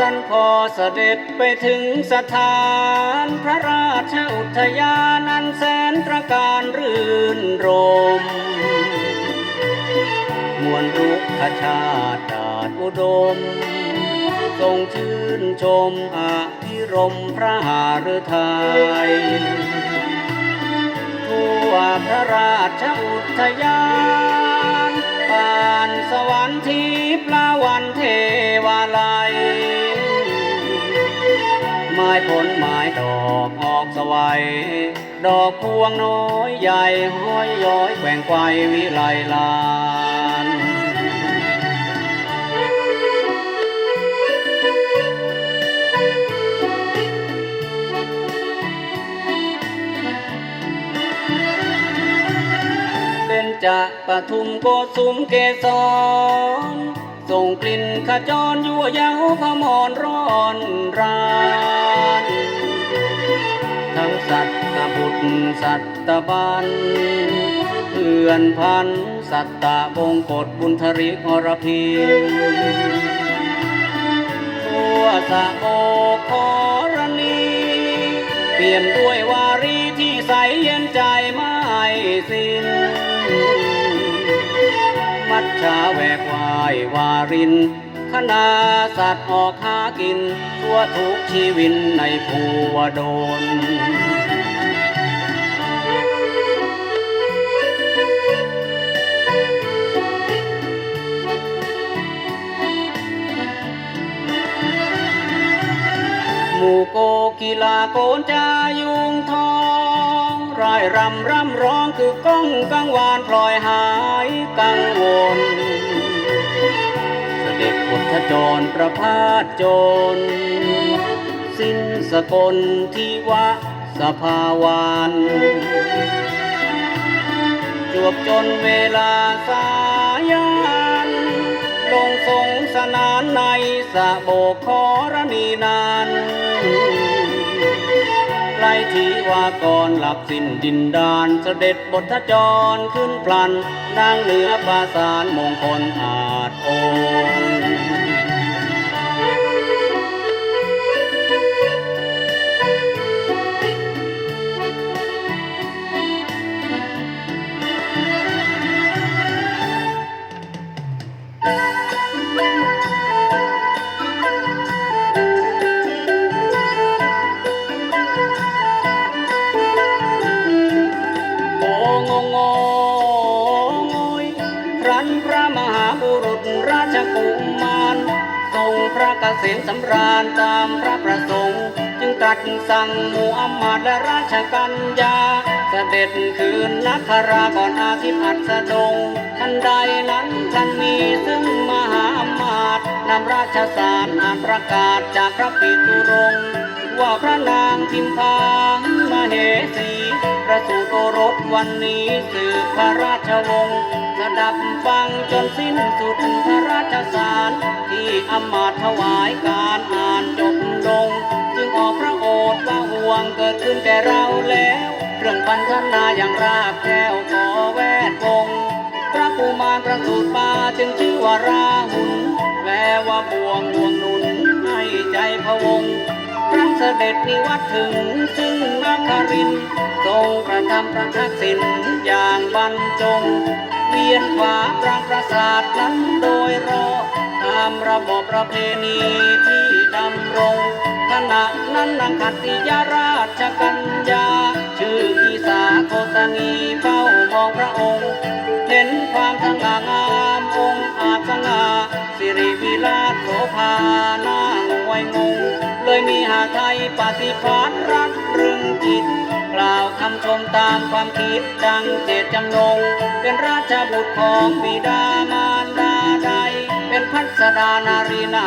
รั้นพอเสด็จไปถึงสถานพระราชอุทยานอันแสนตระการรื่นรม มวลรุกขชาติ ดาดอุดม ทรงชื่นชมอภิรมพระหฤทัยทั่วพระราชอุทยานผ่านสวรรค์ทิพละวันเทวาลัย ไม้ผลไม้ดอกออกสวัยดอกพวงน้อยใหญ่ห้อยย้อยแกว่งไกววิไลลาน จะปทุมโกสุมเกสรส่งกลิ่นขจรยั่วเย้าพมรร้อนรานทั้งสัตตบุตรสัตตบันเพื่อนพันสัตตะบงกฎบุญทริกอรพิมทั่วสะโอกขอรณีเปี่ยมด้วยวารีที่ใสเย็นใจไม่สิ้นาแหวกวายวารินคณาสัตว์ออกหากิน ทั่วทุกชีวินในภูวดลหมู่โกกีฬาโกนจายุงทองร่ายรำร่ำร้องคือก้องกังวานพลอยหายกังวล ด็จพุทจรประพาสจรสิ้นสกลที่วะสภาวานจวบจนเวลาสายัน ลงสงสนานในสะโบกขอรณีนานไล่ทีว่าก่อนหลับสิ้นดินดานเสด็จบทจรขึ้นพลัน นางเหนือปราสารมงคลอาจอ รงพระเกษมสำราญตามพระประสงค์ จึงตรัสสั่งหมู่อำมาตย์และราชกัญญาเสด็จคืนนักคราก่อนอาทิตย์อัสดงทันใดนั้นท่านมีซึ่งมหาอำมาตย์นำราชสารอ่านประกาศจากพระปิตุรงค์ว่าพระนางพิมพางมเหสี ประสูติโอรสวันนี้สืบพระราชวงศ์ สดับฟังจนสิ้นสุดพระราชสาร ที่อมาตย์ถวายการอ่านจบลง จึงออกพระโอษฐ์ว่าห่วงเกิดขึ้นแก่เราแล้ว เรื่องพันธนาอย่างรากแก้วขอแวดวงพระกุมารประสูติมาจึงชื่อว่าราหุลแปลว่าบ่วงห่วงนุนให้ใจพะวงครั้งเสด็จนิวัตถึงซึ่งนาคารินทร์ทรงประทำประทักษิณอย่างบรรจง เวียนขวาปรางปราสาทนั้นโดยรอบตามระบบประเพณีที่ดำรงขณะนั้นนางขัตติยาราชกัญญา ชื่อกีสาโคตนีเฝ้ามองพระองค์เห็นความสง่างามองค์อาจสง่าสิริวิลาศโสภาหน้างวยงง เลยมีหาไทยปฏิภาณรักรึงจิต กล่าวคำชมตามความคิดดังเจตจำนง เป็นราชบุตรของบิดามารดาใด เป็นพัสดานารีไหน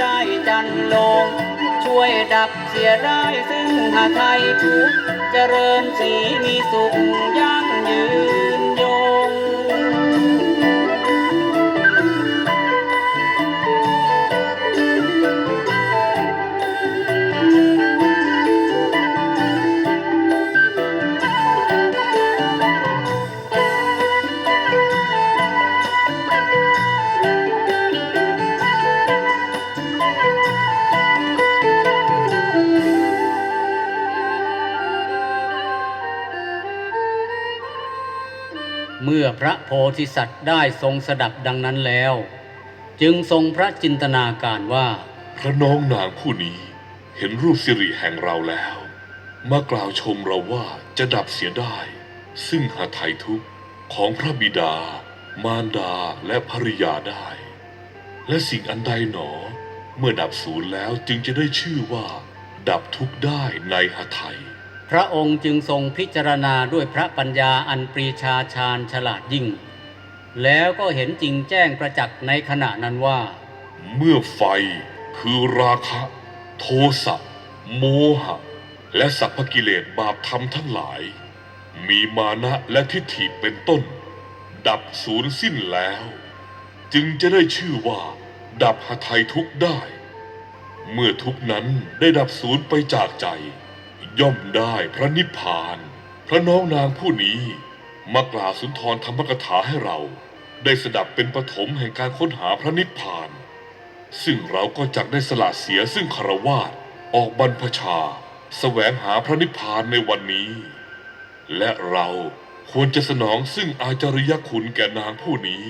ได้จันลง ช่วยดับเสียได้ซึ่งหาไทยทุกข์เจริญสีมีสุขยั่งยืน เมื่อพระโพธิสัตว์ได้ทรงสดับดังนั้นแล้ว จึงทรงพระจินตนาการว่า พระน้องนางผู้นี้เห็นรูปสิริแห่งเราแล้ว มากล่าวชมเราว่าจะดับเสียได้ ซึ่งหาไทยทุกข์ของพระบิดา มารดาและภริยาได้ และสิ่งอันใดหนอ เมื่อดับศูนย์แล้วจึงจะได้ชื่อว่า ดับทุกข์ได้ในหาไทย พระองค์จึงทรงพิจารณาด้วยพระปัญญาอันปรีชาชาญฉลาดยิ่ง แล้วก็เห็นจริงแจ้งประจักษ์ในขณะนั้นว่า เมื่อไฟคือราคะ โทสะโมหะ และสัพพกิเลสบาปธรรมทั้งหลาย มีมานะและทิฏฐิเป็นต้น ดับสูญสิ้นแล้ว จึงจะได้ชื่อว่า ดับหทัยทุกได้ เมื่อทุกนั้นได้ดับสูญไปจากใจ ย่อมได้พระนิพพาน พระน้องนางผู้นี้มากล่าวสุนทรธรรมกถาให้เรา ได้สดับเป็นปฐมแห่งการค้นหาพระนิพพาน ซึ่งเราก็จักได้สละเสียซึ่งคารวาสออกบรรพชาแสวงหาพระนิพพานในวันนี้ และเราควรจะสนองซึ่งอาจริยคุณแก่นางผู้นี้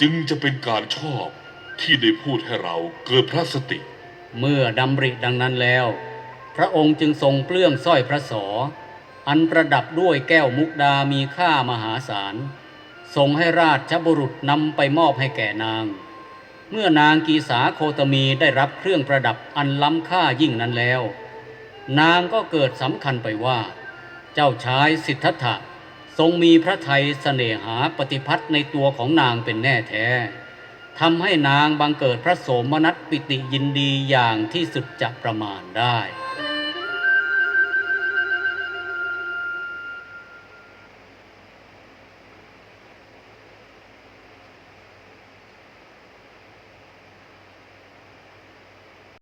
จึงจะเป็นการชอบที่ได้พูดให้เราเกิดพระสติ เมื่อดำริดังนั้นแล้ว พระองค์จึงทรงเปลื้องสร้อยพระสอ อันประดับด้วยแก้วมุกดามีค่ามหาศาลทรงให้ราชบุรุษนำไปมอบให้แก่นาง เมื่อนางกีสาโคตมีได้รับเครื่องประดับอันล้ำค่ายิ่งนั้นแล้ว นางก็เกิดสำคัญไปว่า เจ้าชายสิทธัตถะทรงมีพระไทยเสน่หาปฏิพัทธ์ในตัวของนางเป็นแน่แท้ทำให้นางบังเกิดพระโสมนัสปิติยินดีอย่างที่สุดจะประมาณได้